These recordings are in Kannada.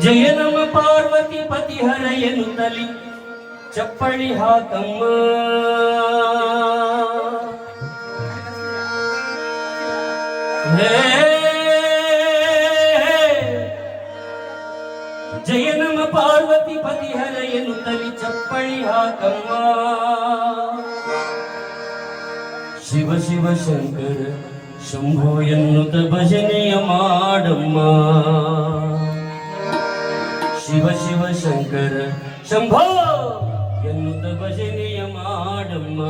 ಜಯ ನಮ್ಮ ಪಾರ್ವತಿ ಪತಿ ಹರ ತಲಿ ಚಪ್ಪಳಿ ಹಾಕಮ್ಮ. ಹೇ ಜಯ ನಮ ಪಾರ್ವತಿ ಪತಿಹರ ತಲಿ ಚಪ್ಪಳಿ ಹಾಕಮ್ಮ. ಶಿವ ಶಿವ ಶಂಕರ ಶಂಭೋ ಎನ್ನುತ್ತ ಭಜನೆಯ ಮಾಡಮ್ಮ. ಶಿವ ಶಿವ ಶಂಕರ ಶಂಭೋ ಎನ್ನುತ್ತ ಭಜನೆಯ ಮಾಡಮ್ಮ.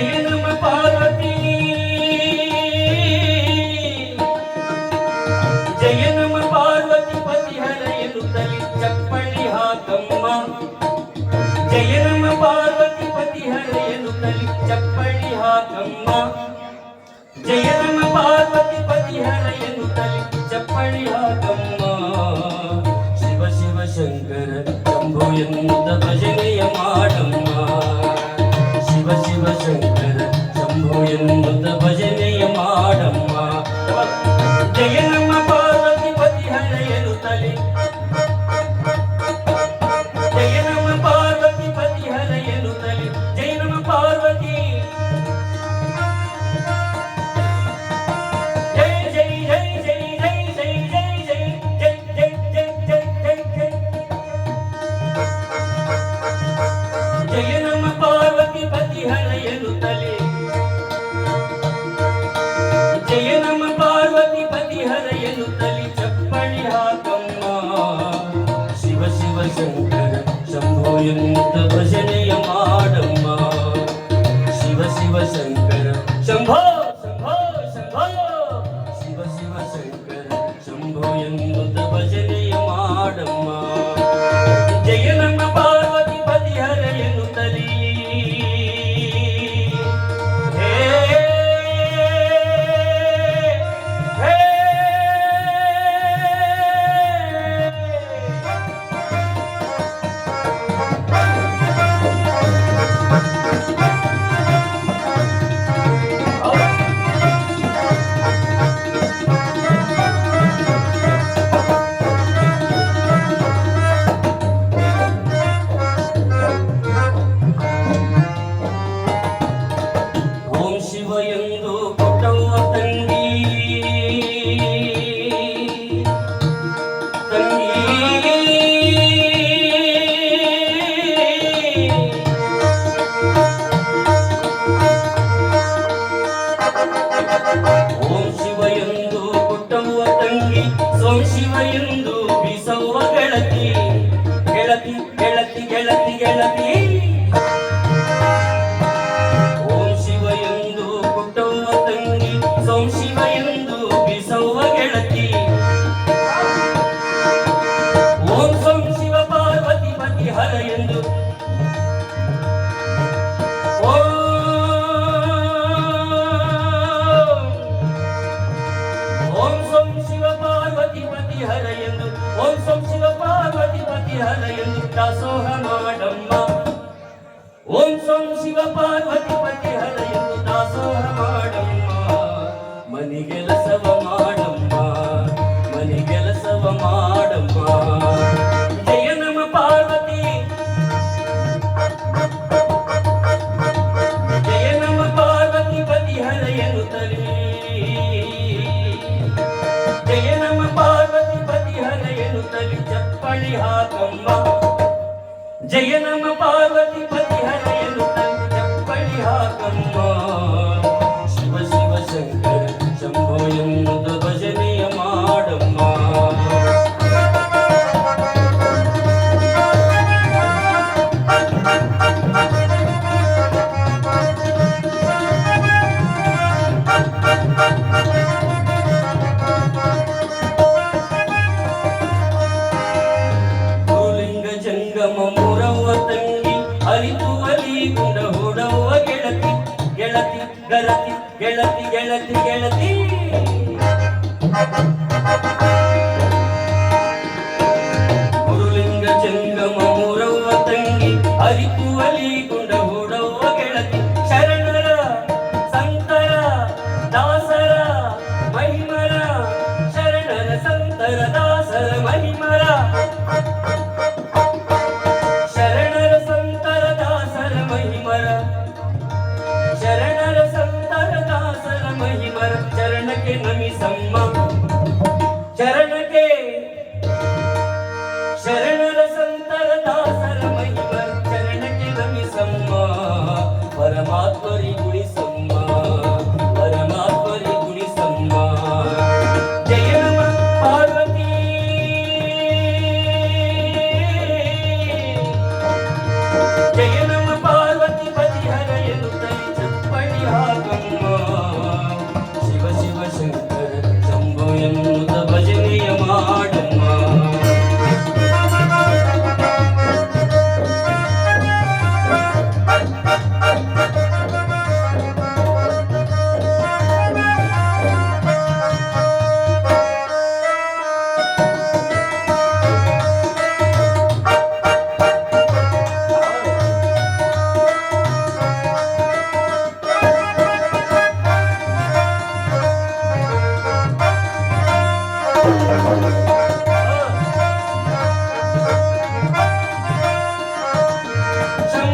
என்னும் பாடு yellow ಶಿವಂ ಶಿವ ಎಂದು ಗೆಳತಿ. ಗೆಳತಿ ಗೆಳತಿ ಗೆಳತಿ ಗೆಳತಿ. ಓಂ ಗೆಳತಿ. ಓಂ ಪಾರ್ವತಿ ಎಂದು जय नम पार्वती पति हर ಗೆಳತಿ ಗೆಳತಿ ಗೆಳತಿ ಗೆಳತಿ. ಗುರುಲಿಂಗ ಚಂಗಮ ಮೂರವ್ವ ತಂಗಿ ಅರಿತುವಲಿ ಗುಂಡ ಹೂಡವ್ವ ಗೆಳತಿ. ಶರಣರ, ಸಂತರ, ದಾಸರ, ಮಹಿಮರ, ಶರಣರ, ಸಂತರ, ದಾಸರ, ಮಹಿಮ. hari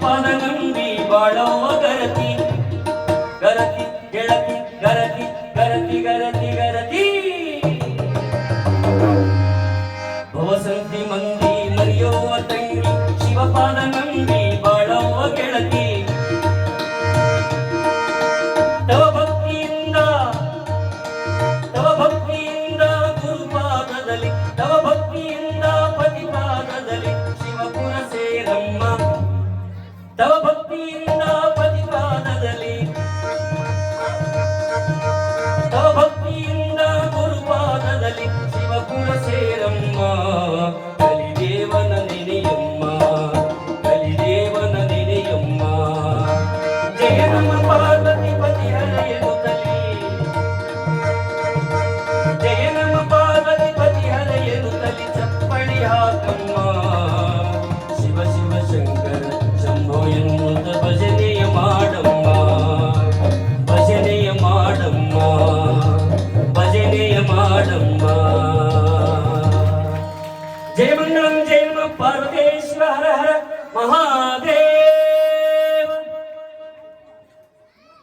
ಪಾದ ನಂಬಿ ಬಾಳವ ಗರತಿ ಗರತಿ ಗೆಳತಿ ಗರತಿ ಗರತಿ ಗರತಿ सर्वेश्वर हर महादेव